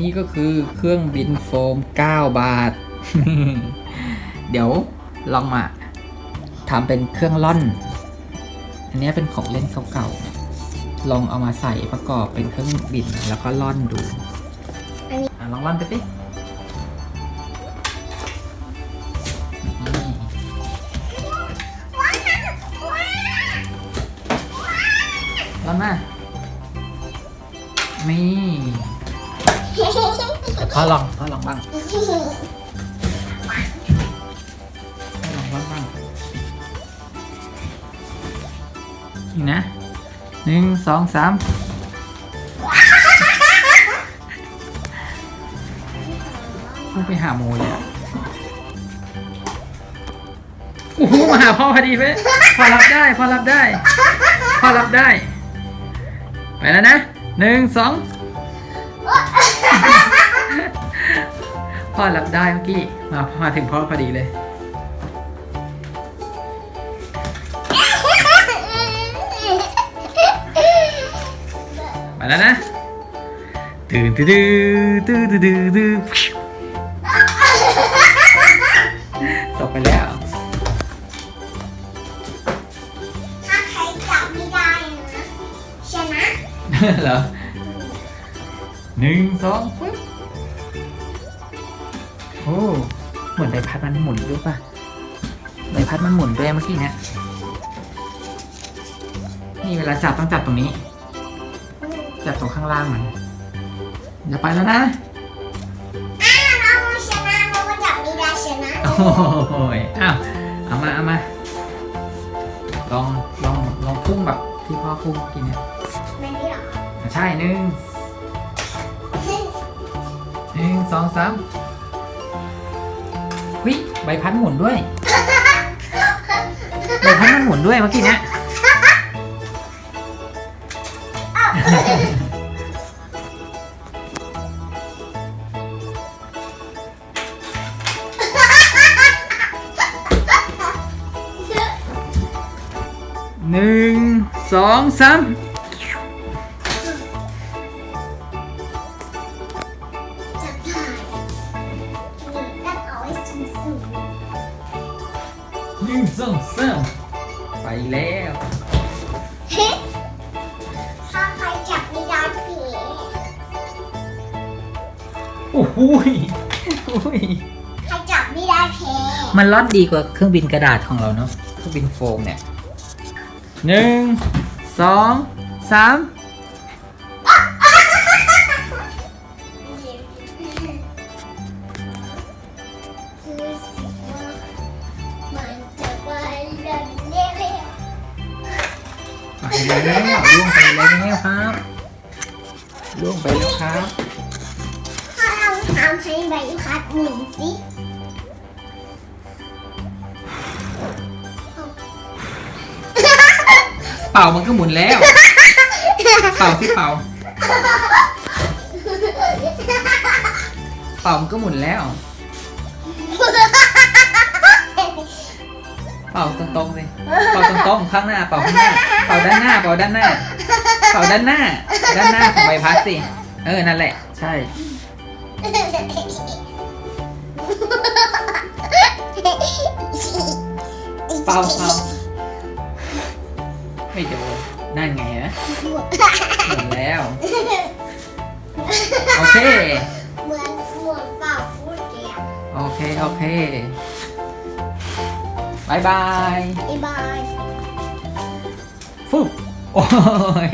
นี่ก็คือเครื่องบินโฟม 9 บาท เดี๋ยวลองมาทำเป็นเครื่องล่อน อันนี้เป็นของเล่นเก่าๆ ลองเอามาใส่ประกอบเป็นเครื่องบินแล้วก็ล่อนดูอันนี้อลองล่อนไปสิล่อนมานี่ พ่อลองพ่อลองบ้างพ่อลองบ้างบ้างนี่นะหนึ่งสองสามพุ่งไปหาโมเลยอะโอ้โหมาหาพ่อพอดีเว้ยพอรับได้พอรับได้ พอรับได้ ไปแล้วนะหนึ่งสอง พ่อรับได้เมื่อกี้ มามาถึงพ่อพอดีเลยไปแล้วนะตื่นตื่นตื่นตื่นตื่นตื่นตกไปแล้วถ้าใครจับไม่ได้นะชนะเหรอ หนึ่งสองปึ๊บโอ้เหมือนใบพัดมันหมุนด้วยป่ะใบพัดมันหมุนด้วยเมื่อกี้เนี่ยนี่เวลาจับต้องจับตรงนี้ จับตรงข้างล่างมันอย่าไปแล้วนะอ้าวน้องชนะน้องก็จับไม่ได้ชนะโอ้ยอ้าวเอามาเอามาลองลองลองพุ่งแบบที่พ่อพุ่งเมื่อกินเนี่ยไม่ได้หรออะใช่หนึ่งห นึ่งสองสามวิใบพัดหมุนด้วย ใบพัดมันหมุนด้วยเมื่อกี้เนี้ยหนึ่งสองสาม นึ่งสองสามไปแล้วๆเฮ้ถ้าใครจับไม่ได้ผีโอ้โหยโอ้ยใครจับไม่ได้แพ้มันล่อนดีกว่าเครื่องบินกระดาษของเราเนาะเครื่องบินโฟมเนี่ยหนึ่งสองสาม แล้วล่วงไปแล้วครับล่วงไปแล้วครับถ้าเราทำให้ใบพัดหมุนสิเป่ามันก็หมุนแล้ว เป่าที่เป่า เป่ามันก็หมุนแล้ว เป่าตรงๆเลยเป่าตรงๆข้างหน้าเป่าข้างหน้าเป่าด้านหน้าเป่าด้านหน้าเป่าด้านหน้า ด้านหน้าของใบพัดสิเออนั่นแหละ ใช่เป่าเป่าไม่โดนนั่นไงนะหมดแล้ว โอเค เหมือนเหมือนเป่าฟูดแกมโอเค โอเค บายบาย บ๊ายบายฟุบโอ้ย